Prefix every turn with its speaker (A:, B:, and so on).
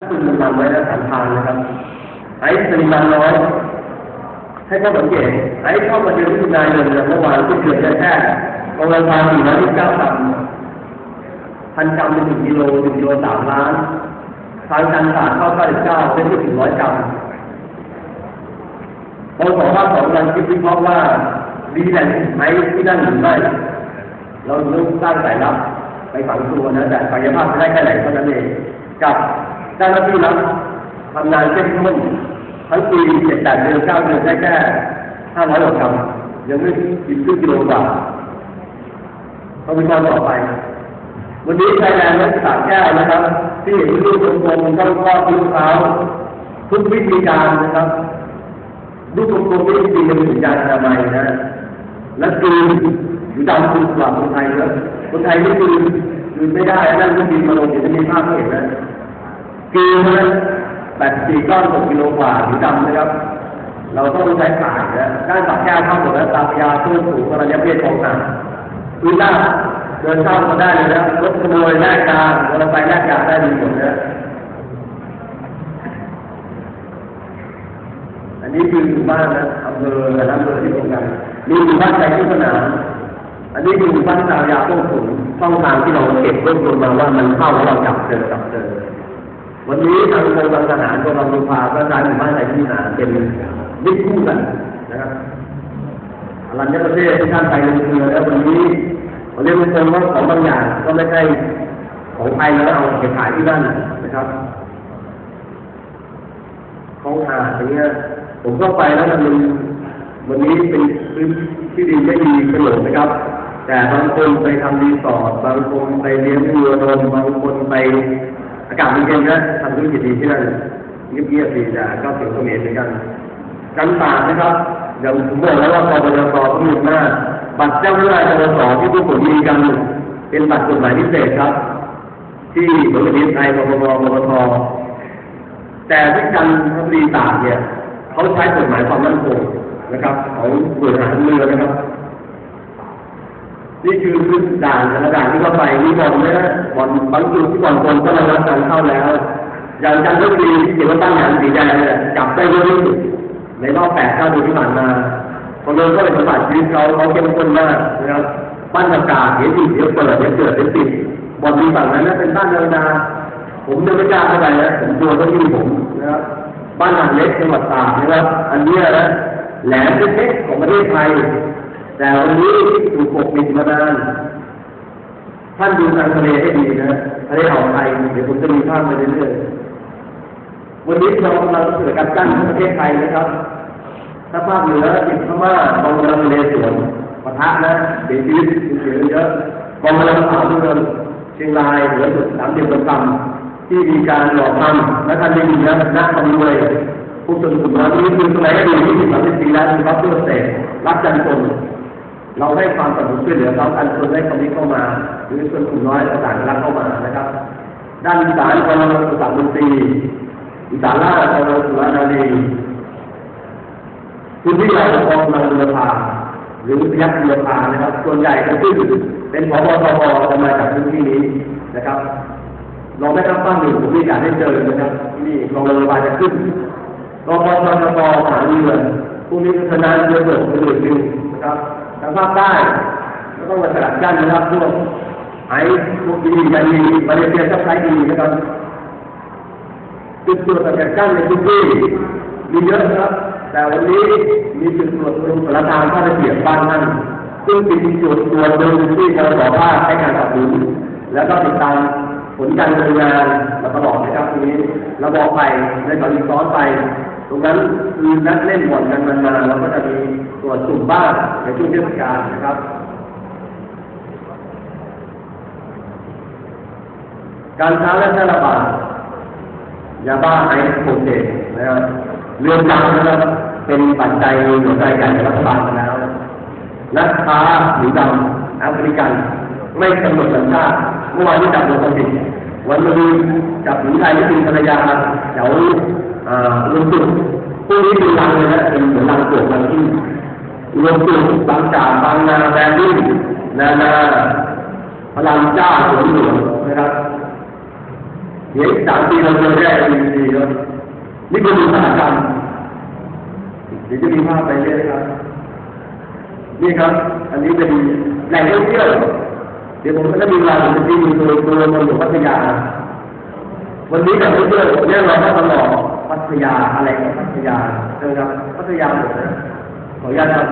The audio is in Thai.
A: คุณมันำไว้แล้วสันทานนะครับ ไอ้ปริมาณน้อย ให้เขาสังเกตไอ้เข้ามาเดือนมิถุนายนเนี่ยเมื่อวานที่เดือนแค่กองกำลังสี่ร้อยที่เก้ากรัมพันกรัมเป็นหนึ่งกิโลหนึ่งกิโลสามล้านทางการขาดเข้าเก้าสิบเก้าเป็นที่ถึงร้อยกรัมปสองว่าสองกำลังคิดวิเคราะห์ว่าดีแหล่งไหมที่นั่นหรือไม่เราต้องสร้างสายลับไปฝังตัวนะแต่ศักยภาพจะได้แค่ไหนเท่านั้นเองกับ เจ้าหน้าที่รัฐทำงานเข้มข้นทั้งปีเจ็ดแปดเดือนเก้าเดือนได้แค่ห้าร้อยกว่ากรัมยังไม่ถึงครึ่งกิโลกว่าต้องไปทำต่อไป วันนี้ไทยแลนด์นักศึกษาแก้วนะครับ ที่เห็นรูปกลมๆต้องข้อทุกเท้าทุกวิธีการนะครับรูปกลมๆวิธีการเป็นยาณอนามัยนะ และกลืนหรือดำคือสำหรับคนไทยนะคนไทยไม่กลืนกลืนไม่ได้นั่นก็บินมาลงเดี๋ยวจะมีภาพให้เห็นนะ กลืนนะแปดสี่ก้อนหกกิโลกว่าหรือดำนะครับ เราต้องใช้สายนะด้านสับแก้วเข้าหมดแล้วตาพยาตู้สูงกระยะเพศของหนักพื้นหน้าเดินเข้ามาได้เลยนะรถขโมยแลกการมอเตอร์ไซค์แลกการได้ดีหมดนะอันนี้คือหมู่บ้านนะอำเภอและอำเภอที่ตรงกันมีหมู่บ้านใจที่สนามอันนี้คือหมู่บ้านตายาต้นสูงช่องทางที่เราเก็บรวบรวมมาว่ามันเข้าแล้วเราจับเจอจับเจอ วันนี้ทางกรมทหารกรมบังคับก็ใช้หมู่บ้านใจที่สนาเป็นมิตรคู่กันนะครับอรัญญประเทศที่ท่านไปลงทุนแล้ววันนี้เราเรียกตรงว่าของบางอย่างก็ไม่ใช่ของไทยแล้วเอาไปขายที่นั่นนะครับของหาอย่างเงี้ยผมเข้าไปแล้วมันเป็นวันนี้เป็นพื้นที่ดินไม่มีประโยชน์นะครับ แต่บางคนไปทำรีสอร์ทบางคนไปเลี้ยงวัวนมบางคนไป อากาศมันเย็นนะทำธุรกิจดีที่นั่นเงียบๆดีแต่ก็เสียงเขมรเหมือนกันกันตากนะครับอย่างผมบอกแล้วว่าปปชก็มีหน้าบัตรเจ้าหน้าที่ปปชที่ผู้ผมมีกันเป็นบัตรกฎหมายพิเศษครับ ที่บริษัทไทยปปชปปทแต่ที่กันทบุรีตากเนี่ยเขาใช้กฎหมายความมั่นคงนะครับ ของบริหารเรือนะครับ นี่คือพื้นด่านแต่ละด่านที่เข้าไปมีบ่อนนะบ่อนบางจุดที่บ่อนคนก็ระงับการเข้าแล้ว อย่างจันทบุรีที่เกี่ยวกับตั้งด่านสีแดงเนี่ยจับได้เยอะที่สุดในรอบแปดเก้าเดือนที่ผ่านมาพอเดินเข้าไปสัมผัสชีวิตเขาเขาเข้มข้นมากนะครับบ้านอากาเดี๋ยวติดเดี๋ยวเปิดเดี๋ยวเกิดเดี๋ยวติดบ่อนมีฝั่งนั้นนะเป็นบ้านธรรมดาผมยังไม่กล้าเข้าไปนะผมกลัวเขาที่ผมนะครับบ้านหลังเล็กจังหวัดตากนะครับ อันนี้นะแหลมเล็กๆของประเทศไทย แต่วันนี้ถูกปกปิดมานานท่านดูทางทะเลให้ดีนะทะเลอ่าวไทยเดี๋ยวผมจะมีภาพมาเรื่อยๆวันนี้เรากำลังเกิดการกั้นประเทศไทยนะครับถ้าภาคเหนือติดพม่าบองกำลังทะเลสวนปะทะนะเสียชีวิตเสียเยอะบองกำลังสาวทุกคนเชียงรายเหลือสุดสามเดือนต่ำที่มีการหลอกทำและท่านได้ยินนะนักขโมยผู้ชนกลุ่มนั้นนี้คือสมัยอดีตที่สิบสามสิบปีแล้วนะครับเพื่อเสกรักจันทน เราให้ความสนับสนุนช่วยเหลือเขาอันชนได้คำนี้เข้ามา หรือชนกลุ่มน้อยต่างๆรักเข้ามานะครับ ด้านอีสานของเราสุสานดนตรีอีสานล่างของเราสุรานารีพื้นที่เราปกครองเราบุรพาหรือพยัคฆ์บุรพานะครับ ส่วนใหญ่ก็คือเป็นพบทบจะมาจากพื้นที่นี้นะครับเราไม่ทับบ้านหนึ่งผมมีการได้เจอนะครับที่นี่กองเรือระบาจะขึ้นรอพอชนบหาเรือพรุ่งนี้พัฒนาเรือเบิกเป็นหนึ่งหนึ่งนะครับ ทางภาคใต้ก็ต้องมาสกัดกั้นนะครับพวกไอ้พวกดียาดีมาเลเซียก็ใช้ดีนะครับจุดตรวจสกัดกั้นในพื้นที่มีเยอะนะครับ แต่วันนี้มีจุดตรวจตรงสารทางท่าเกียบบ้านท่านซึ่งเป็นจุดตรวจหนึ่งที่เราบอกว่าให้การสนับสนุนแล้วก็ติดตามผลการดำเนินงานมาตลอดนะครับทีนี้เราบอกไปในตอนนี้ซ้อนไป รงนั้นคือนักเล่นบอนกันมานานเราก็จะมีตรวสุ่มบ้างในช่วงเทศกาลนะครับ การค้าและแพร่ระบาดยาบ้าไอซ์โคเคนนะครับเรื่องจำนะครับเป็นปัจจัยหัวใจใหญ่ของรัฐบาลแล้วนักค้าหรือดำแอฟริกัน ไม่กำหนดสัญชาติเมื่อวานที่จับโดนคนผิด วันนี้จับหญิงไทยที่เป็นภรรยาแถวลุงจุดพวกนี้เป็นรังเลยนะเป็นเหมือนรังโกรธรังที่รวมจุดบางจากบางนาแบริ่งนานาพลังเจ้าสวนหลวงนะครับเดี๋ยวอีกสามปีเราจะได้ดีดีแล้วนี่คืออุตสาหกรรมเดี๋ยวจะมีภาพไปเรื่อยครับ นี่ครับ อันนี้เป็นแหล่งท่องเที่ยว เดี๋ยวผมก็จะมีเวลาผมจะไปดูตัวตัวเมืองหลวพัทยา วันนี้กับเพื่อนๆเนี่ยเราก็ตลอดพัทยาอะไรพัทยาเจอครับพัทยาหมดนะขออนุญาตครับ